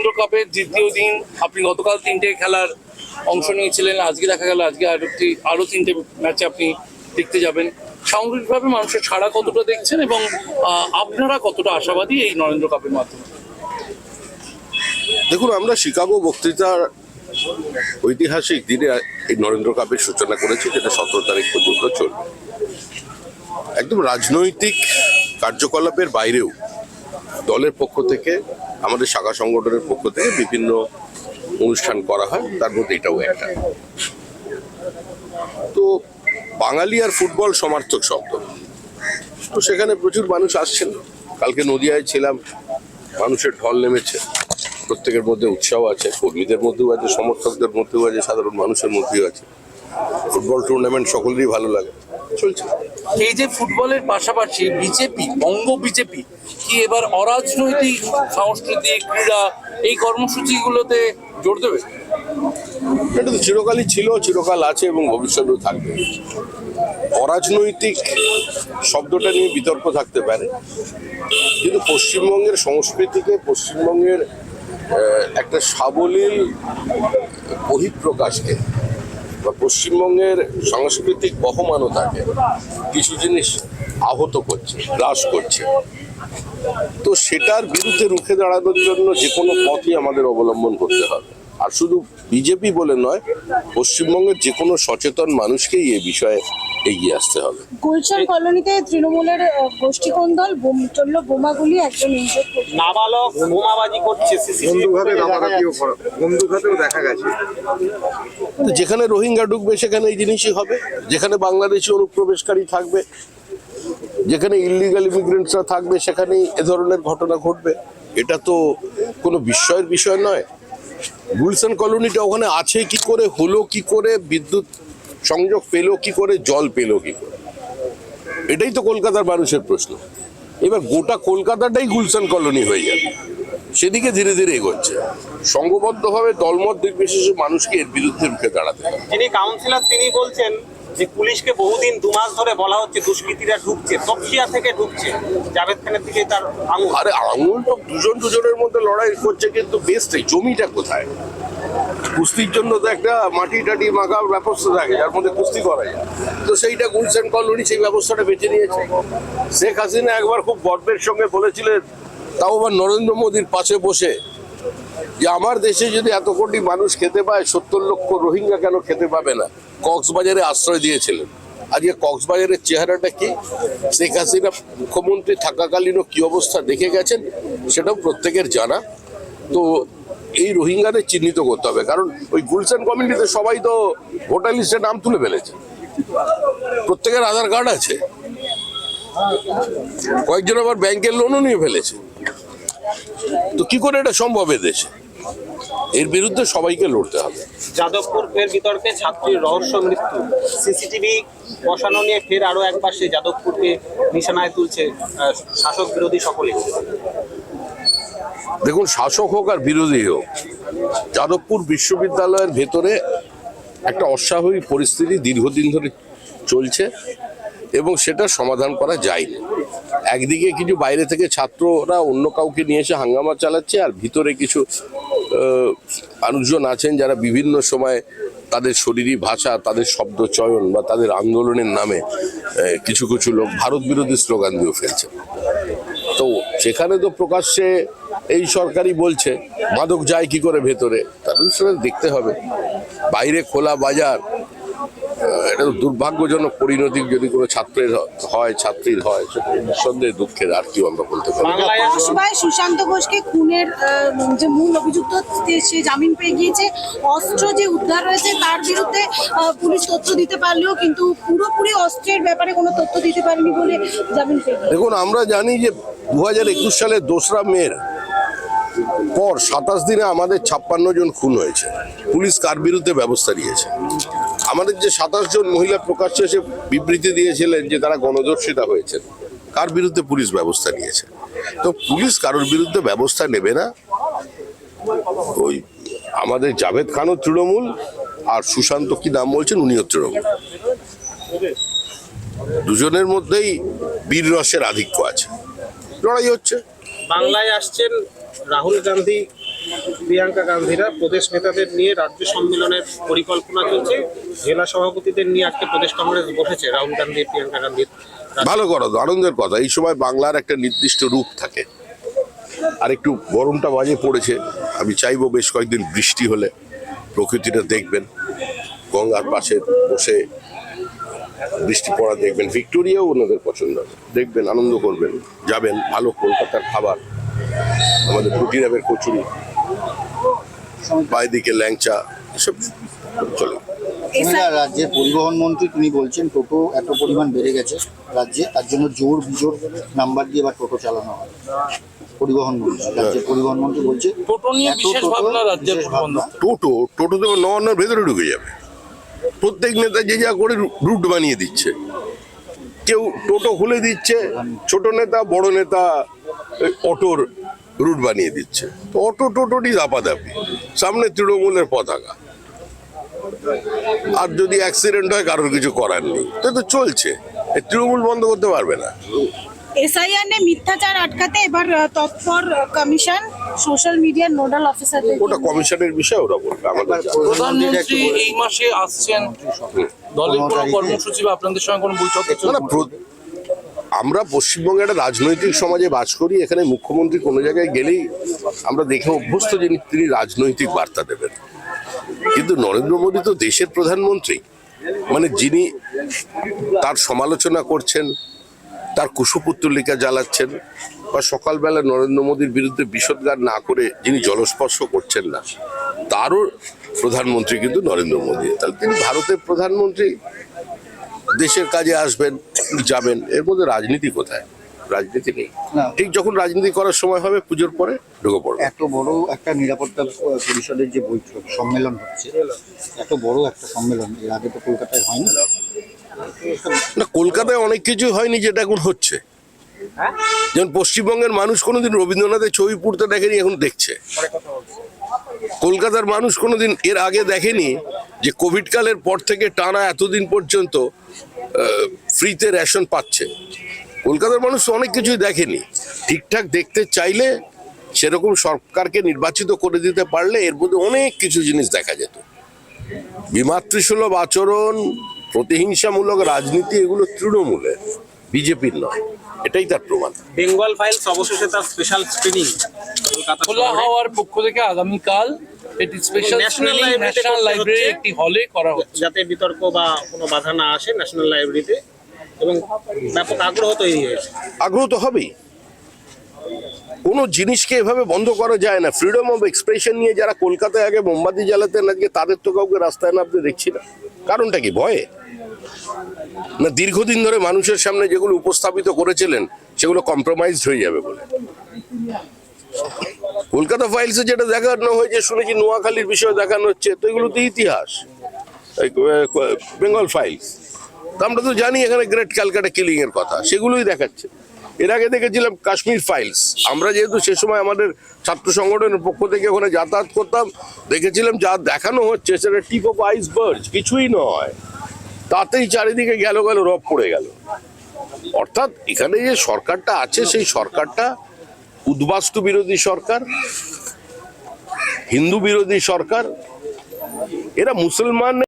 নরেন্দ্র কাপের দ্বিতীয় দিন আপনি গতকাল তিনটে খেলার অংশ নিয়েছিলেন, আজকে দেখা গেল আজকে আরও তি- আরও তিনটে ম্যাচে আপনি দেখতে যাবেন। সামগ্রিকভাবে মানুষের ছাড়া কতটা দেখছেন এবং আপনারা কতটা আশাবাদী এই নরেন্দ্র কাপের মাধ্যমে? দেখুন, আমরা শিকাগো বক্তৃতার ঐতিহাসিক দিনে এই নরেন্দ্র কাপের সূচনা করেছি, যেটা সতেরো তারিখ পর্যন্ত চলবে। একদম রাজনৈতিক কার্যকলাপের বাইরেও দলের পক্ষ থেকে আমাদের শাখা সংগঠনের পক্ষ থেকে বিভিন্ন অনুষ্ঠান করা হয়, তার মধ্যে এটাও একটা। তো বাঙালি আর ফুটবল সমার্থক শব্দ। তো সেখানে প্রচুর মানুষ আসছেন। কালকে নদিয়ায় ছিলাম, মানুষের ঢল নেমেছে। প্রত্যেকের মধ্যে উৎসাহ আছে, কর্মীদের মধ্যেও আছে, সমর্থকদের মধ্যেও আছে, সাধারণ মানুষের মধ্যেও আছে। ফুটবল টুর্নামেন্ট সকলেরই ভালো লাগে। চলছে। এই যে ফুটবলের পাশাপাশি বিজেপি, বঙ্গ বিজেপি, কি এবার অরাজনৈতিক সাংস্কৃতিক ক্রীড়া, এই কর্মসূচিগুলোতে জোর দেবে? এটা তো চিরকালই ছিল, চিরকাল আছে এবং ভবিষ্যতেও থাকবে। অরাজনৈতিক শব্দটা নিয়ে বিতর্ক থাকতে পারে। কিন্তু পশ্চিমবঙ্গের সংস্কৃতিকে, পশ্চিমবঙ্গের একটা সাবলীল বহিঃপ্রকাশকে বা পশ্চিমবঙ্গের সাংস্কৃতিক বহমানতাকে কিছু জিনিস আহত করছে হ্রাস করছে। তো সেটার বিরুদ্ধে রুখে দাঁড়ানোর জন্য যে কোনো পথই আমাদের অবলম্বন করতে হবে। আর শুধু বিজেপি বলে নয়, পশ্চিমবঙ্গের যে কোনো সচেতন মানুষকেই এ বিষয়ে এগিয়ে আসতে হবে। গুলশান কলোনিতে তৃণমূলের আহ, গোষ্ঠীকন্দল বোম- চলল বোমাগুলি একজন নাবালক বোমাবাজি করছে দেখা গেছে। তো যেখানে রোহিঙ্গা ঢুকবে সেখানে এই জিনিসই হবে। যেখানে বাংলাদেশি অনুপ্রবেশকারী থাকবে যেখানে ইলিগাল ইমিগ্রেন্টসরা থাকবে সেখানেই এ ধরনের ঘটনা ঘটবে। এটা তো কোনো বিস্ময়ের বিষয় নয়। গুলশান কলোনিটা ওখানে আছে কি করে হলো কি করে বিদ্যুৎ সংযোগ পেল কি করে জল পেল কি করে? এটাই তো কলকাতার মানুষের প্রশ্ন। এবার গোটা কলকাতাটাই গুলশান কলোনি হয়ে যাবে। সেদিকে ধীরে ধীরে এগোচ্ছে। সংঘবদ্ধভাবে দলমত নির্বিশেষে মানুষকে এর বিরুদ্ধে রুখে দাঁড়াতে হবে। যিনি কাউন্সিলর তিনি বলছেন যে পুলিশকে বহুদিন দু মাস ধরে বলা হচ্ছে দুষ্কৃতীরা ঢুকছে তপসিয়া থেকে ঢুকছে জাভেদ খানের দিকে তার আঙুল। আরে আঙুল তো দুজন দুজনের মধ্যে লড়াই করছে কিন্তু বেস্টই জমিটা কোথায়? কুস্তির জন্য তো একটা মাটি টাটি মাখার ব্যবস্থা থাকে, যার মধ্যে কুস্তি করা যায়। তো সেইটা গুলশান কলোনি সেই ব্যবস্থাটা বেছে নিয়েছে। শেখ হাসিনা একবার খুব গর্বের সঙ্গে বলেছিলেন, তাও আবার নরেন্দ্র মোদীর পাশে বসে, যে আমার দেশে যদি এত কোটি মানুষ খেতে পায়, সত্তর লক্ষ রোহিঙ্গা কেন খেতে পাবে না? কক্সবাজারে আশ্রয় দিয়েছিলেন। আজকে কক্সবাজারের চেহারাটা কি? শেখ হাসিনা মুখ্যমন্ত্রী থাকাকালীনও কি অবস্থা দেখে গেছেন? সেটাও প্রত্যেকের জানা। তো এই রোহিঙ্গাদের চিহ্নিত করতে হবে। কারণ ওই গুলশান কমিউনিটিতে সবাই তো ভোটার লিস্টে নাম তুলে ফেলেছে। প্রত্যেকের আধার কার্ড আছে। কয়েকজন আবার ব্যাংকের লোনও নিয়ে ফেলেছে। তো কি করে এটা সম্ভব এ দেশে এর বিরুদ্ধে সবাইকে লড়তে হবে। যাদবপুর ফের বিতর্কে ছাত্রীর রহস্য মৃত্যু। সিসিটিভি বসানো নিয়ে ফের আরও একবার সেই যাদবপুরকে নিশানায় তুলছে শাসক বিরোধী সকলে দেখুন, শাসক হোক আর বিরোধী হোক, যাদবপুর বিশ্ববিদ্যালয়ের ভেতরে একটা অস্বাভাবিক পরিস্থিতি দীর্ঘদিন ধরে চলছে এবং সেটা সমাধান করা যায়নি। একদিকে কিছু বাইরে থেকে ছাত্ররা অন্য কাউকে নিয়ে এসে হাঙ্গামা চালাচ্ছে আর ভিতরে কিছু মানুষজন আছেন যারা বিভিন্ন সময় তাদের শরীরী ভাষা, তাদের শব্দ চয়ন বা তাদের আন্দোলনের নামে কিছু কিছু লোক ভারত বিরোধী স্লোগান দিয়েও ফেলছে। তো সেখানে তো প্রকাশ্যে এই সরকারই বলছে মাদক যায় কি করে ভেতরে? তাদের সেটা দেখতে হবে। বাইরে খোলা বাজার এটা তো দুর্ভাগ্যজনক পরিণতি যদি কোনো ছাত্রের হয় ছাত্রীর হয় নিঃসন্দেহে দুঃখের আর কি আমরা বলতে পারি সুশান্ত ঘোষকে খুনের যে মূল অভিযুক্ত সে- জামিন পেয়ে গিয়েছে। অস্ত্র যে উদ্ধার হয়েছে তার বিরুদ্ধে পুলিশ তথ্য দিতে পারলেও কিন্তু পুরোপুরি অস্ত্রের ব্যাপারে কোনো তথ্য দিতে পারেনি বলে জামিন পেয়ে দেখুন আমরা জানি যে দু হাজার একুশ সালের দোসরা মের পর সাতাশ দিনে আমাদের ছাপ্পান্ন জন খুন হয়েছে। পুলিশ কার বিরুদ্ধে ব্যবস্থা নিয়েছে? আমাদের যে সাতাশ জন মহিলা প্রকাশ্যে এসে বিবৃতি দিয়েছিলেন যে তারা গণদর্শিতা হয়েছেন, কার বিরুদ্ধে পুলিশ ব্যবস্থা নিয়েছে? তো পুলিশ কারোর বিরুদ্ধে ব্যবস্থা নেবে না। ওই আমাদের জাভেদ খানও তৃণমূল আর সুশান্ত কি নাম বলছেন, উনিও তৃণমূল। দুজনের মধ্যেই বীর রসের আধিক্য আছে। লড়াই হচ্ছে। বাংলায় আসছেন রাহুল গান্ধী প্রিয়াঙ্কা গান্ধীরা প্রদেশ নেতাদের নিয়ে রাজ্য সম্মেলনের পরিকল্পনা চলছে। জেলা সভাপতিদের নিয়ে আজকে প্রদেশ কংগ্রেস বসেছে রাহুল গান্ধী প্রিয়াঙ্কা গান্ধীর ভালো তো, আনন্দের কথা। এই সময় বাংলার একটা নির্দিষ্ট রূপ থাকে। আর একটু গরমটা বাজে পড়েছে। আমি চাইব বেশ কয়েকদিন বৃষ্টি হলে প্রকৃতিটা দেখবেন। গঙ্গার পাশে বসে বৃষ্টি পড়া দেখবেন। ভিক্টোরিয়াও ওনাদের পছন্দ দেখবেন আনন্দ করবেন। যাবেন ভালো কলকাতার খাবার। আমাদের প্রোটিনাবের কচুরি বাইদিকে ল্যাংচা এসব চলে। রাজ্যের পরিবহন মন্ত্রী তিনি বলছেন টোটো এত পরিমাণ বেড়ে গেছে রাজ্যে তার জন্য জোর বিজোর নাম্বার দিয়ে এবার টোটো চালানো হয়। পরিবহন মন্ত্রী রাজ্যের পরিবহন মন্ত্রী বলছে টোটো নিয়ে এত বিশেষ টোটো, ভাবনা রাজ্যের বিশেষ ভাবনা। মুখ্যমন্ত্রী টোটো টোটো তো নবান্নর ভেতরে ঢুকে যাবে। প্রত্যেক নেতা যে যা করে রুট বানিয়ে দিচ্ছে। কেউ টোটো খুলে দিচ্ছে ছোট নেতা বড় নেতা অটোর রুট বানিয়ে দিচ্ছে। তো অটো টোটোটি দাপাদাপি সামনে তৃণমূলের পতাকা। আর যদি অ্যাক্সিডেন্ট হয় কারোর কিছু করার নেই। তো তো চলছে। তৃণমূল বন্ধ করতে পারবে না। এসআইআর নিয়ে মিথ্যাচার আটকাতে এবার তৎপর কমিশন সোশ্যাল মিডিয়ার নোডাল অফিসারদের ওটা কমিশনের বিষয় ওরা বলবে। আমাদের প্রধানমন্ত্রী এই মাসে আসছেন। দলের কোনো কর্মসূচি বা আপনাদের সঙ্গে কোনো বৈঠক না আমরা পশ্চিমবঙ্গে একটা রাজনৈতিক সমাজে বাস করি, এখানে মুখ্যমন্ত্রী কোনো জায়গায় গেলেই আমরা দেখে অভ্যস্ত যে তিনি রাজনৈতিক বার্তা দেবেন। কিন্তু নরেন্দ্র মোদী তো দেশের প্রধানমন্ত্রী। মানে যিনি তার সমালোচনা করছেন, তার কুশপুত্তলিকা জ্বালাচ্ছেন, বা সকালবেলা নরেন্দ্র মোদীর বিরুদ্ধে বিষদগার না করে যিনি জলস্পর্শ করছেন না, তারও প্রধানমন্ত্রী কিন্তু নরেন্দ্র মোদী। তাহলে তিনি ভারতের প্রধানমন্ত্রী। দেশের কাজে আসবেন যাবেন এর মধ্যে রাজনীতি কোথায়? রাজনীতি নেই। ঠিক যখন রাজনীতি করার সময় হবে পুজোর পরে ঢুকে পড়বে। এত বড় একটা নিরাপত্তা পরিষদের যে বৈঠক সম্মেলন হচ্ছে এত বড় একটা সম্মেলন এর আগে তো কলকাতায় হয়নি। না কলকাতায় অনেক কিছু হয়নি যেটা এখন হচ্ছে। যেমন পশ্চিমবঙ্গের মানুষ কোনোদিন রবীন্দ্রনাথের ছবি পুড়তে দেখেনি এখন দেখছে। কলকাতার মানুষ কোনোদিন এর আগে দেখেনি যে কোভিড কালের পর থেকে টানা এতদিন পর্যন্ত ফ্রিতে রেশন পাচ্ছে। কলকাতার মানুষ অনেক কিছুই দেখেনি। ঠিকঠাক দেখতে চাইলে সেরকম সরকারকে নির্বাচিত করে দিতে পারলে এর মধ্যে অনেক কিছু জিনিস দেখা যেত। বিমাতৃসুলভ আচরণ, প্রতিহিংসামূলক রাজনীতি এগুলো তৃণমূলের, বিজেপির নয়। এটাই তার প্রমাণ। বেঙ্গল ফাইলস অবশেষে তার স্পেশাল স্ক্রিনিং কলকাতা খোলা হওয়ার পক্ষ থেকে আগামীকাল এটি স্পেশাল ন্যাশনাল লাইব্রেরি একটি হলে করা হচ্ছে। যাতে বিতর্ক বা কোনো বাধা না আসে ন্যাশনাল লাইব্রেরিতে এবং ব্যাপক আগ্রহ তৈরি হয়েছে। আগ্রহ তো হবেই। কোনো জিনিসকে এভাবে বন্ধ করা যায় না। ফ্রিডম অফ এক্সপ্রেশন নিয়ে যারা কলকাতায় আগে মোমবাতি জ্বালাতেন আজকে তাদের তো কাউকে রাস্তায় নামতে দেখছি না। কারণটা কি? ভয়ে? না, দীর্ঘদিন ধরে মানুষের সামনে যেগুলো উপস্থাপিত করেছিলেন, সেগুলো কম্প্রোমাইজড হয়ে যাবে বলে। কলকাতা ফাইলসে যেটা দেখানো হয়েছে, শুনেছি নোয়াখালীর বিষয়ে দেখানো হচ্ছে, তো এগুলো তো ইতিহাস বেঙ্গল ফাইলস তো আমরা তো জানি এখানে গ্রেট ক্যালকাটা কিলিং এর কথা, সেগুলোই দেখাচ্ছে। এর আগে দেখেছিলাম কাশ্মীর ফাইলস আমরা যেহেতু সে সময় আমাদের ছাত্র সংগঠনের পক্ষ থেকে ওখানে যাতায়াত করতাম, দেখেছিলাম যা দেখানো হচ্ছে, সেটা টিপ অফ আইসবার্গ কিছুই নয়। তাতেই চারিদিকে গেল গেল, রব পড়ে গেল। অর্থাৎ এখানে যে সরকারটা আছে, সেই সরকারটা উদ্বাস্তু বিরোধী সরকার, হিন্দু বিরোধী সরকার, এরা মুসলমান